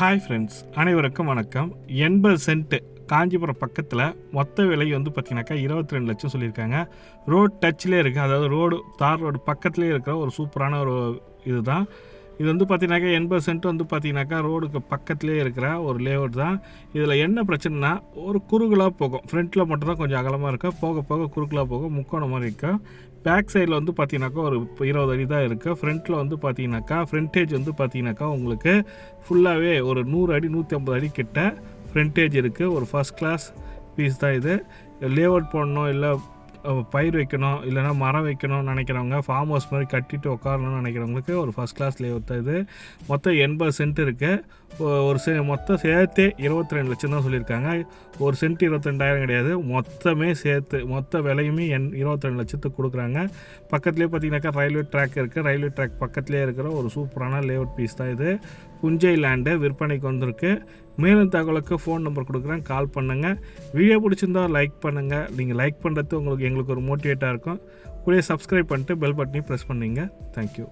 Hi friends அனைவருக்கும் வணக்கம். எண்பது சென்ட்டு காஞ்சிபுரம் பக்கத்தில் மொத்த விலை வந்து பார்த்தீங்கன்னாக்கா இருபத்தி ரெண்டு லட்சம் சொல்லியிருக்காங்க. ரோடு டச்சிலே இருக்குது அதாவது ரோடு தார் ரோடு பக்கத்துலேயே இருக்கிற ஒரு சூப்பரான ஒரு இதுதான். இது வந்து பார்த்தீங்கன்னாக்கா எண்பது சென்ட் வந்து பார்த்தீங்கன்னாக்கா ரோடுக்கு பக்கத்துலேயே இருக்கிற ஒரு லேஅவுட் தான். இதில் என்ன பிரச்சனைனா ஒரு குறுகலாக போகும். ஃப்ரண்ட்டில் மட்டும்தான் கொஞ்சம் அகலமாக இருக்கும் போக போக குறுகலாக போகும். முக்கோணம் மாதிரி இருக்கும் பேக் சைடில் வந்து பார்த்தீங்கன்னாக்கா ஒரு இருபது அடி தான் இருக்குது ஃப்ரண்ட்டில் வந்து பார்த்தீங்கன்னாக்கா ஃப்ரண்டேஜ் வந்து பார்த்தீங்கன்னாக்கா உங்களுக்கு ஃபுல்லாகவே ஒரு நூறு அடி நூற்றி ஐம்பது அடி கிட்ட ஃப்ரண்டேஜ் இருக்குது ஒரு ஃபஸ்ட் கிளாஸ் பீஸ் தான் இது. லேஅவுட் போடணும் இல்லை பயிர் வைக்கணும் இல்லைன்னா மரம் வைக்கணும்னு நினைக்கிறவங்க ஃபார்ம் ஹவுஸ் மாதிரி கட்டிட்டு உட்காரணும்னு நினைக்கிறவங்களுக்கு ஒரு ஃபஸ்ட் கிளாஸ் லேஅவுட் தான் இது. மொத்தம் எண்பது சென்ட் இருக்குது ஒரு செ மொத்தம் சேர்த்தே இருபத்தி ரெண்டு லட்சம் தான் சொல்லியிருக்காங்க. ஒரு சென்ட் இருபத்திரெண்டாயிரம் கிடையாது. மொத்தமே சேர்த்து மொத்த விலையுமே என் இருபத்தி ரெண்டு லட்சத்துக்கு கொடுக்குறாங்க. பக்கத்துலேயே பார்த்தீங்கன்னாக்கா ரயில்வே ட்ராக் இருக்குது ரயில்வே ட்ராக் பக்கத்துலேயே இருக்கிற ஒரு சூப்பரான லேஅவுட் பீஸ் தான் இது. புஞ்சை லேண்டு விற்பனைக்கு வந்திருக்கு. மேலும் தகவலுக்கு ஃபோன் நம்பர் கொடுக்குறேன். கால் பண்ணுங்கள் வீடியோ பிடிச்சிருந்தா லைக் பண்ணுங்கள் நீங்கள் லைக் பண்ணுறது உங்களுக்கு எங்களுக்கு ஒரு மோட்டிவேட்டாக இருக்கும். கூடயே சப்ஸ்கிரைப் பண்ணிட்டு பெல் பட்டனையும் ப்ரெஸ் பண்ணுங்க. தேங்க்யூ